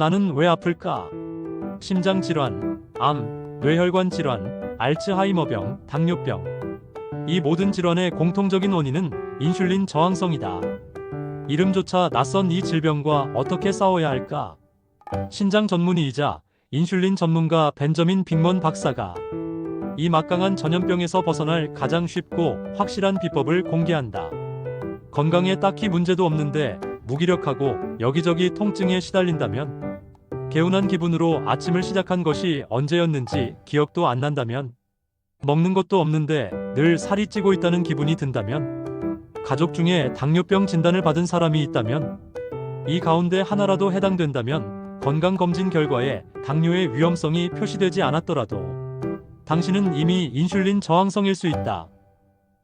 나는 왜 아플까? 심장 질환, 암, 뇌혈관 질환, 알츠하이머병, 당뇨병. 이 모든 질환의 공통적인 원인은 인슐린 저항성이다. 이름조차 낯선 이 질병과 어떻게 싸워야 할까? 신장 전문의이자 인슐린 전문가 벤저민 빅먼 박사가 이 막강한 전염병에서 벗어날 가장 쉽고 확실한 비법을 공개한다. 건강에 딱히 문제도 없는데 무기력하고 여기저기 통증에 시달린다면 개운한 기분으로 아침을 시작한 것이 언제였는지 기억도 안 난다면 먹는 것도 없는데 늘 살이 찌고 있다는 기분이 든다면 가족 중에 당뇨병 진단을 받은 사람이 있다면 이 가운데 하나라도 해당된다면 건강검진 결과에 당뇨의 위험성이 표시되지 않았더라도 당신은 이미 인슐린 저항성일 수 있다.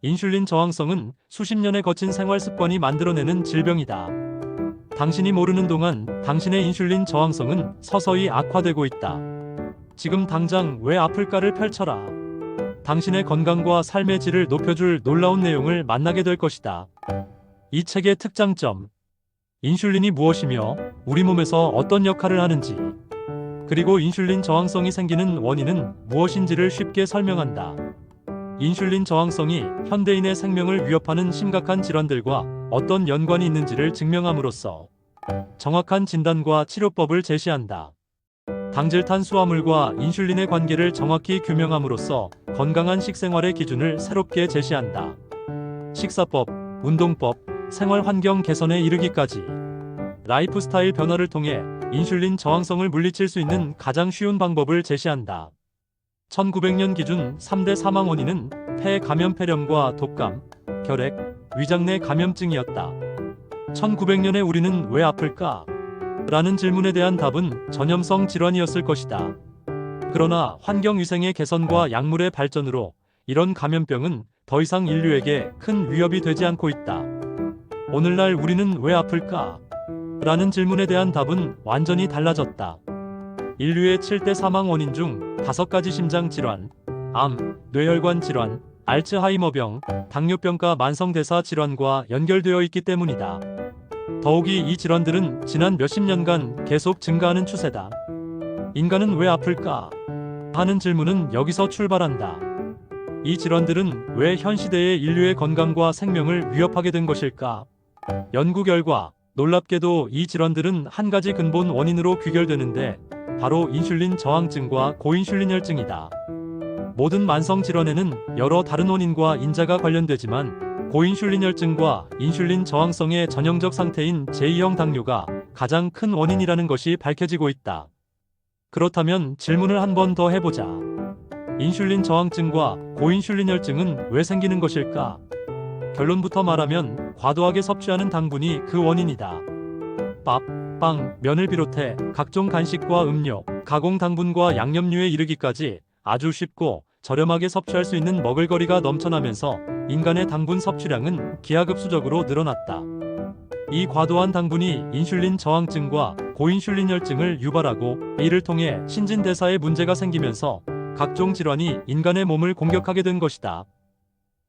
인슐린 저항성은 수십 년에 거친 생활 습관이 만들어내는 질병이다. 당신이 모르는 동안 당신의 인슐린 저항성은 서서히 악화되고 있다. 지금 당장 왜 아플까를 펼쳐라. 당신의 건강과 삶의 질을 높여줄 놀라운 내용을 만나게 될 것이다. 이 책의 특장점. 인슐린이 무엇이며 우리 몸에서 어떤 역할을 하는지, 그리고 인슐린 저항성이 생기는 원인은 무엇인지를 쉽게 설명한다. 인슐린 저항성이 현대인의 생명을 위협하는 심각한 질환들과 어떤 연관이 있는지를 증명함으로써 정확한 진단과 치료법을 제시한다. 당질 탄 수화물과 인슐린의 관계를 정확히 규명함으로써 건강한 식생활의 기준을 새롭게 제시한다. 식사법, 운동법, 생활 환경 개선에 이르기까지 라이프 스타일 변화를 통해 인슐린 저항성을 물리칠 수 있는 가장 쉬운 방법을 제시한다. 1900년 기준 3대 사망 원인은 폐 감염 폐렴과 독감, 결핵, 위장 내 감염증이었다. 1900년에 우리는 왜 아플까? 라는 질문에 대한 답은 전염성 질환이었을 것이다. 그러나 환경위생의 개선과 약물의 발전으로 이런 감염병은 더 이상 인류에게 큰 위협이 되지 않고 있다. 오늘날 우리는 왜 아플까? 라는 질문에 대한 답은 완전히 달라졌다. 인류의 7대 사망 원인 중 5가지 심장 질환, 암, 뇌혈관 질환, 알츠하이머병, 당뇨병과 만성대사 질환과 연결되어 있기 때문이다. 더욱이 이 질환들은 지난 몇십 년간 계속 증가하는 추세다. 인간은 왜 아플까? 하는 질문은 여기서 출발한다. 이 질환들은 왜 현 시대의 인류의 건강과 생명을 위협하게 된 것일까? 연구 결과 놀랍게도 이 질환들은 한 가지 근본 원인으로 귀결되는데 바로 인슐린 저항증과 고인슐린혈증이다. 모든 만성 질환에는 여러 다른 원인과 인자가 관련되지만 고인슐린혈증과 인슐린 저항성의 전형적 상태인 제2형 당뇨가 가장 큰 원인이라는 것이 밝혀지고 있다. 그렇다면 질문을 한 번 더 해보자. 인슐린 저항증과 고인슐린혈증은 왜 생기는 것일까? 결론부터 말하면 과도하게 섭취하는 당분이 그 원인이다. 밥, 빵, 면을 비롯해 각종 간식과 음료, 가공 당분과 양념류에 이르기까지 아주 쉽고 저렴하게 섭취할 수 있는 먹을거리가 넘쳐나면서 인간의 당분 섭취량은 기하급수적으로 늘어났다. 이 과도한 당분이 인슐린 저항증과 고인슐린혈증을 유발하고 이를 통해 신진대사에 문제가 생기면서 각종 질환이 인간의 몸을 공격하게 된 것이다.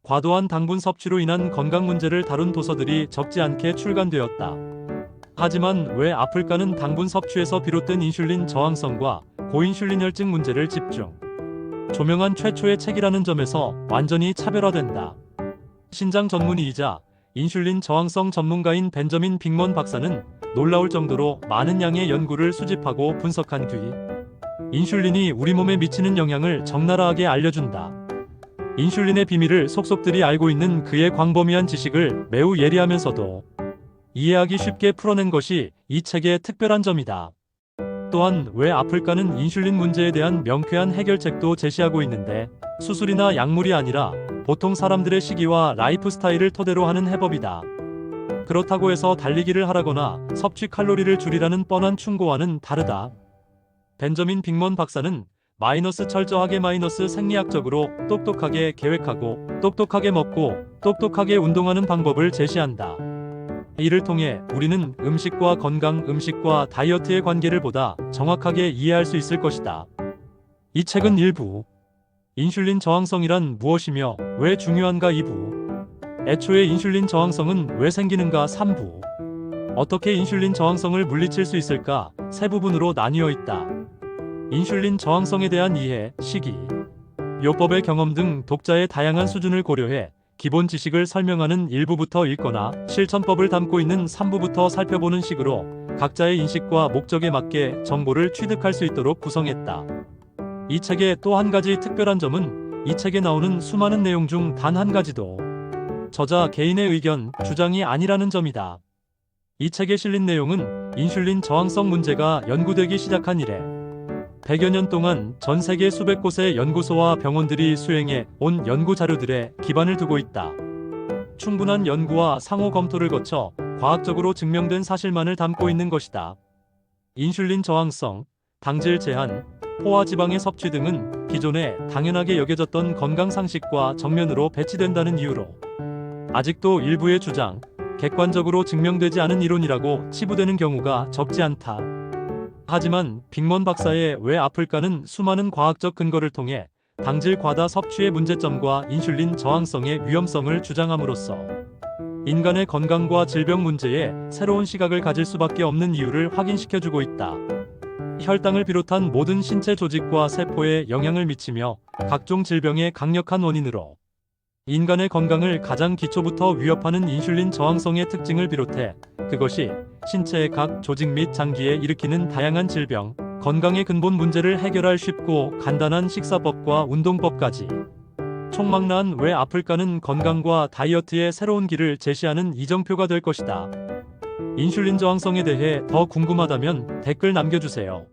과도한 당분 섭취로 인한 건강 문제를 다룬 도서들이 적지 않게 출간되었다. 하지만 왜 아플까는 당분 섭취에서 비롯된 인슐린 저항성과 고인슐린혈증 문제를 집중. 조명한 최초의 책이라는 점에서 완전히 차별화된다. 신장 전문의이자 인슐린 저항성 전문가인 벤저민 빅먼 박사는 놀라울 정도로 많은 양의 연구를 수집하고 분석한 뒤 인슐린이 우리 몸에 미치는 영향을 적나라하게 알려준다. 인슐린의 비밀을 속속들이 알고 있는 그의 광범위한 지식을 매우 예리하면서도 이해하기 쉽게 풀어낸 것이 이 책의 특별한 점이다. 또한 왜 아플까는 인슐린 문제에 대한 명쾌한 해결책도 제시하고 있는데 수술이나 약물이 아니라 보통 사람들의 시기와 라이프 스타일을 토대로 하는 해법이다. 그렇다고 해서 달리기를 하라거나 섭취 칼로리를 줄이라는 뻔한 충고와는 다르다. 벤저민 빅먼 박사는 마이너스 철저하게 마이너스 생리학적으로 똑똑하게 계획하고 똑똑하게 먹고 똑똑하게 운동하는 방법을 제시한다. 이를 통해 우리는 음식과 건강, 음식과 다이어트의 관계를 보다 정확하게 이해할 수 있을 것이다. 이 책은 1부 인슐린 저항성이란 무엇이며 왜 중요한가 2부 애초에 인슐린 저항성은 왜 생기는가 3부 어떻게 인슐린 저항성을 물리칠 수 있을까? 세 부분으로 나뉘어 있다. 인슐린 저항성에 대한 이해, 시기, 요법의 경험 등 독자의 다양한 수준을 고려해 기본 지식을 설명하는 1부부터 읽거나 실천법을 담고 있는 3부부터 살펴보는 식으로 각자의 인식과 목적에 맞게 정보를 취득할 수 있도록 구성했다. 이 책의 또 한 가지 특별한 점은 이 책에 나오는 수많은 내용 중 단 한 가지도 저자 개인의 의견, 주장이 아니라는 점이다. 이 책에 실린 내용은 인슐린 저항성 문제가 연구되기 시작한 이래 100여 년 동안 전 세계 수백 곳의 연구소와 병원들이 수행해 온 연구 자료들에 기반을 두고 있다. 충분한 연구와 상호 검토를 거쳐 과학적으로 증명된 사실만을 담고 있는 것이다. 인슐린 저항성, 당질 제한, 포화 지방의 섭취 등은 기존에 당연하게 여겨졌던 건강 상식과 정면으로 배치된다는 이유로 아직도 일부의 주장, 객관적으로 증명되지 않은 이론이라고 치부되는 경우가 적지 않다. 하지만 빅먼 박사의 왜 아플까는 수많은 과학적 근거를 통해 당질 과다 섭취의 문제점과 인슐린 저항성의 위험성을 주장함으로써 인간의 건강과 질병 문제에 새로운 시각을 가질 수밖에 없는 이유를 확인시켜주고 있다. 혈당을 비롯한 모든 신체 조직과 세포에 영향을 미치며 각종 질병의 강력한 원인으로 인간의 건강을 가장 기초부터 위협하는 인슐린 저항성의 특징을 비롯해 그것이 신체의 각 조직 및 장기에 일으키는 다양한 질병, 건강의 근본 문제를 해결할 쉽고 간단한 식사법과 운동법까지 총망라한 왜 아플까는 건강과 다이어트의 새로운 길을 제시하는 이정표가 될 것이다. 인슐린 저항성에 대해 더 궁금하다면 댓글 남겨주세요.